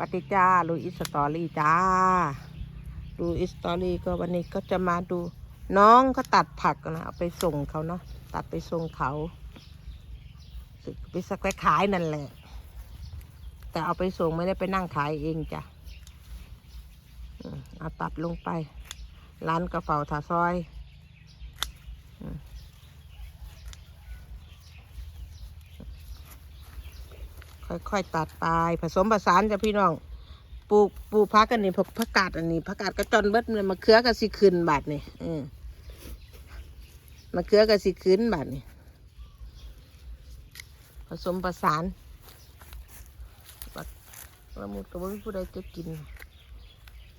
วัสดีจ้าลูอิสตอรี่จ้าลูอิสตอรี่ก็วันนี้ก็จะมาดู น้องก็ตัดผักนะเอาไปส่งเขาเนาะตัดไปส่งเขาไปสักไปขายนั่นแหละ แต่เอาไปส่งไม่ได้ไปนั่งขายเองจ้ะเอาตัดลงไป ร้านกระเป๋าถาซอย ค่อยๆตัดไปผสมผสานจ้ะพี่น้องปลูกปลูกพักกันนี่ผักผักกาดอันนี้ผักกาดกระจอนเบิดเลยมาเขือกับสิขึ้นบาทนี่อืมมาเขือกับสิขึ้นบาทนี่ผสมผสานบักละมุดกับผู้ใดจะกิน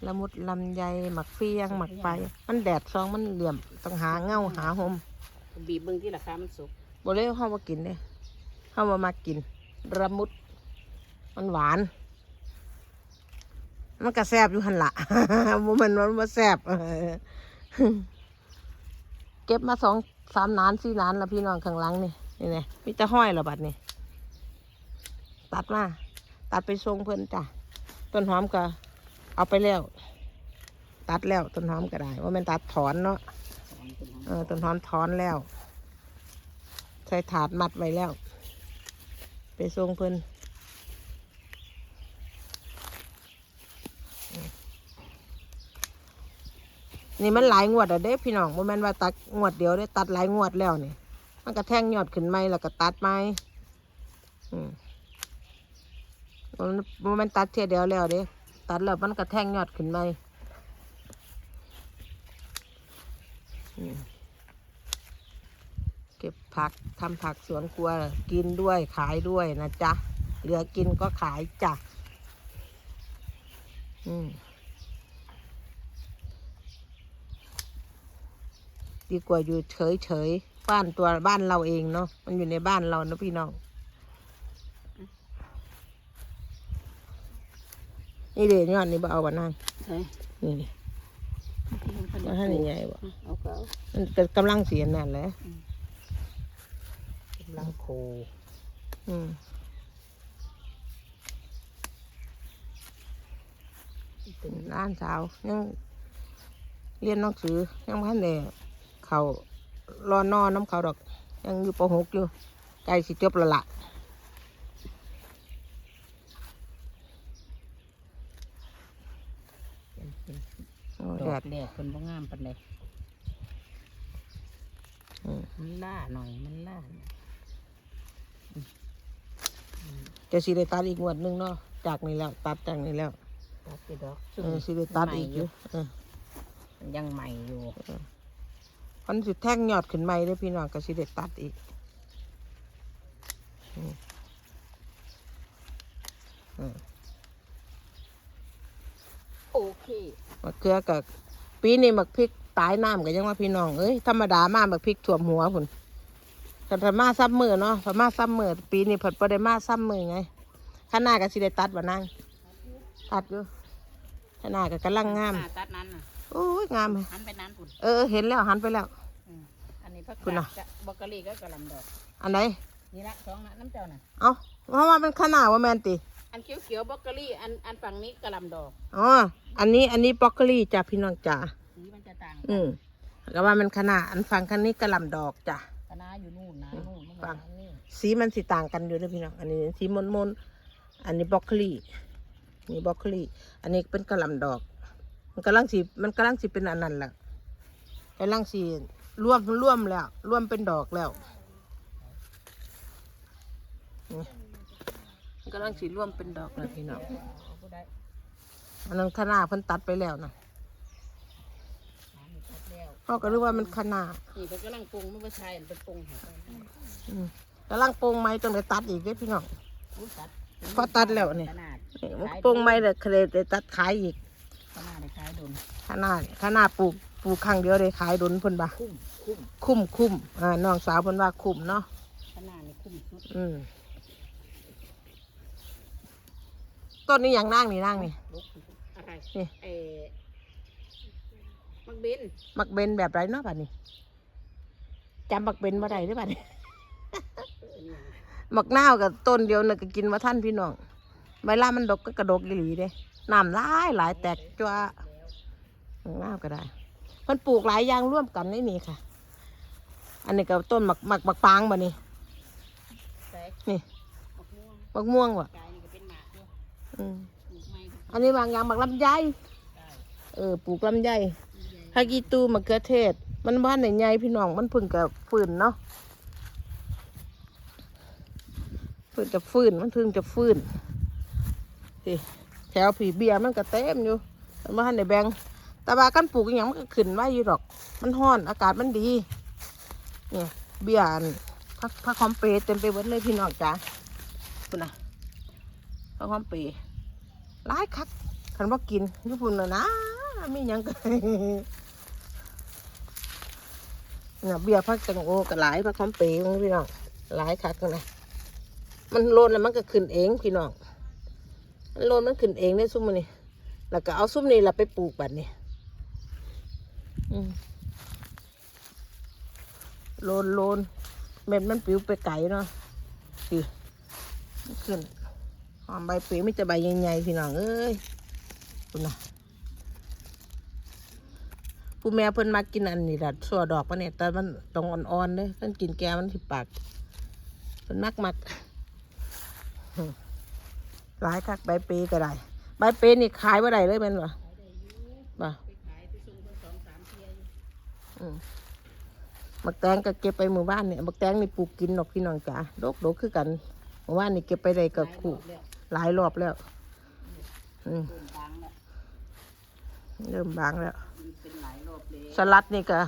ละมุดลำไยหมักเฟียงหมักไปมันแดดซองมันเหลี่ยมต้องหาเงาหาหมบีบเบิ่งที่ราคามันสุกบ่เลยเข้ามากินเนี่ยเข้ามามากินระมุด มันหวาน มันก็แซบอยู่หันละบ่แมันมันมาแซบเก็บมาสองสามนานสี่นานแล้วพี่น้องข้างหลังนี่นี่ไงมีแต่ห้อยระบัดนี่ตัดมา ตัดไปทรงเพื่อนจ้ะต้นหอมก็ เอาไปแล้ว ตัดแล้วต้นหอมก็ได้ ว่ามันตัดถอนเนาะเออต้นหอมถอนแล้ว ใส่ถาดมัดไว้แล้ว ไปส่งเพิ่อน นี่มันหลายงวดอะเด้พี่น้องบ่แม่นว่าตัดงวดเดียวได้ตัดหลายงวดแล้วนี่มันก็แท่งยอดขึ้นไหมแล้วก็ตัดไหมอืมมันบ่แมันตัดเทียเดียวแล้วเด้ตัดแล้วมันก็แท่งยอดขึ้นไหมอืมเก็บผักทำผักสวนครัวกินด้วยขายด้วยนะจ๊ะ เหลือกินก็ขายจ้ะ อืม ดีกว่าอยู่เฉยเฉยๆบ้านตัวบ้านเราเองเนาะมันอยู่ในบ้านเรานะพี่น้องนี่เดี๋ยวยอดนี่บ่เอาบ่นั่งเฮ้ยนี่ดิมาให้ใหญ่ๆบ่เอาก็เอามันเป็นกำลังเสียนั่นแหละกำลังโคอืมเป็นร้านสาวยังเรียนหนังสือยังพันเด เขารอนอนน้ำเขาดอก ยังอยู่ปหกอยู่ใกล้สิจบและละเป็นเป็นโอ้ดแดอกดแดดคนบ่งามปานใดอืมมันล่าหน่อยมันล่าหน่อยจะสิได้ตัดอีกงวดหนึงเนาะจากนี้แล้ว ตัดจากนี้แล้วตัดไปดอกเออสิได้ตัดอีกอยู่เออมันยังใหม่อยู่ มันสิแท่งยอดขึ้นใหม่เด้อพี่น้องก็สิได้ตัดอีกอืมอืมโอเคมะเขือกับปีนี้มักพริกตายน้ำก็ยังว่าพี่น้องเอ้ยธรรมดามามักพริกท่วมหัวพุ่นแต่พม่าซ้ำมือเนาะพม่าซ้ำมือปีนี้เพิ่นบ่ได้มาซ้ำมือไงข้างหน้าก็สิได้ตัดบ่นางตัดอยู่ ข้างหน้าก็กำลังงามหน้ตัดนั้นน่ะโอ้ยงามเลยหันไปนั้นพุ่นเออเห็นแล้วหันไปแล้วอืมอันนี้พักคุณน่ะกาดกะบอกกะหรี่ก็กะหลำดอกอันไหนนี่ละสองละน้ำเจ้าน่ะเอ้าเพราะว่ามันข้างหน้าว่าแมนติอันเขียวๆบอกกะหรี่อันอันฝั่งนี้กะหลำดอกอ๋ออันนี้อันนี้บรอกโคลีจ้ะพี่น้องจ้ะสีมันจะต่างอืมก็ว่ามันขนาดอันฟังคันนี้กระหลำดอกจ้ะคณะอยู่นู่นนะนู่นฟังอันนี้สีมันสีต่างกันอยู่นะพี่น้องอันนี้สีมนมนๆอันนี้บรอกโคลี นี่บรอกโคลีอันนี้เป็นกระหลำดอก มันกำลังสีมันกำลังสีเป็นอันนั้นแหละกำลังสีร่วมร่วมแล้วร่วมเป็นดอกแล้วนี่มันกำลังสีร่วมเป็นดอกแล้วพี่น้องเอาผู้ใดอันนั้นขนาดเพิ่นตัดไปแล้วนะหาไม่ทัดแล้วเขาก็รู้ว่ามันขนาดนี่เป็นกำลังปรุงไม่ว่าใช่เป็นปรุงให้เขาอืมกำลังโปรงไม้ต้องไปตัดอีกเด้อพี่น้องอู้ตัด พอตัดแล้วนี่ขนาดนี่มันโปรงไม้เลยเคยได้ตัดขายอีกขนาดได้ขายโดนขนาดขนาดปลูกปลูกครั้งเดียวได้ขายดนเพิ่นบ่าคุ้มคุ้มคุ้มคุ้มอ่าน้องสาวเพิ่นว่าคุ้มเนาะขนาดนี่คุ้มสุดอืมต้นนี้อย่างนั่งนี่นั่งนี่ลุกอะไรนี่เออมักเบนมักเบนแบบไรเนาะบัดนี้จำมักเบนบ่ได้เด้อบัดนี้ มักนาวกับต้นเดียวน่ะก็กินมาท่านพี่น้องเวลามันดกก็กระดกอีหลีเด้น้ำหลายหลายแตกจ้วงามก็ได้มันปลูกหลายอย่างร่วมกันในนี่ค่ะ อันนี้ก็ต้นหมักหมักหมักปางบ่นี่นี่หมักม่วงบ่กายนี่ก็เป็นหมากด้วยอืมปลูกไม้ก็อันนี้บางอย่างหมักลำไยเออปลูกลำไยฮากิตูมะเขือเทศ มันบ้านไหนใหญ่พี่น้องมันพึ่งกับฟืนเนาะเพึ่งจะฟื้นมันเพึ่งจะฟื้นสิแถวผีเบียมันก็เต็มอยู่มันบ้านไหนแบงต่ว่ากันปลูกอย่างมันก็ขึ้นไว้อยู่ดอก มันห้อนอากาศมันดี เนี่ย เบียนพักพักคอมเปรเต็มไปหมดเลยพี่น้องจ้าคุณนะพักคอมเปร้ายคักคันว่ากินญี่ปุ่นนะนะมีหยังก็เนี่ยเบียพักจังโอก็หลายพักคอมเปรพี่น้องหลายคักนะ มันโลนแล้วมันก็ขึ้นเองพี่น้องมันโลนมันขึ้นเองได้ซุ่มมันนี่แล้วก็เอาซุ่มนี่เราไปปลูกบัดนี่อืมโลนโลนเม็ดมันปิวไปไกลเนาะสิขึ้นหอมใบปิวไม่จะใบใหญ่ๆพี่น้องเอ้ยคุณนะผู้แม่เพิ่นมากินอันนี้ดัดสัวดอกปะเนี่ยแต่มันตรงอ่อนๆเลยเพิ่นกินแกมันที่ปากเพิ่นมักมัก หลายคักใบเปก็ได้ใบเปนี่ขายว่าได้เลยแมันวะบ่ะไปขายไปส่งคนสองสามเที่ยอยู่อืมบักแตงก็เก็บไปหมู่บ้านเนี่ยบักแตงนี่ปลูกกินดอกพี่น้องจ๋าดกดกคือกันหมู่บ้านนี่เก็บไปได้กับคู่หลายรอบแล้วอืมเริ่มบางแล้ว สลัดนี่ก็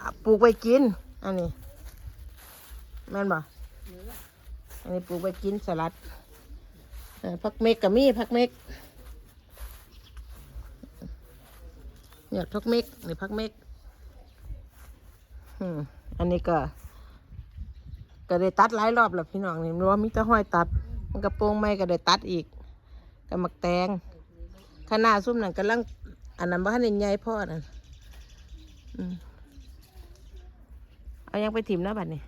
อะปลูกไว้กิน อันนี้ แม่นบ่ อันนี้ปลูกไว้กินสลัดผักเมกกับมีผักเมกเนี่ยผักเมกนี่ผักเมกอันนี้ก็ ก็ได้ตัดหลายรอบแล้วพี่น้องนี่รู้ว่ามีแต่ห้อยตัด มันกระโปรงไม่ก็ได้ตัดอีกกับมักแตงขนาดซุ่มนั่นกำลังอันนั้นบ้านใหญ่พ่อนั่นเอายังไปถิ่มนะบัดนี้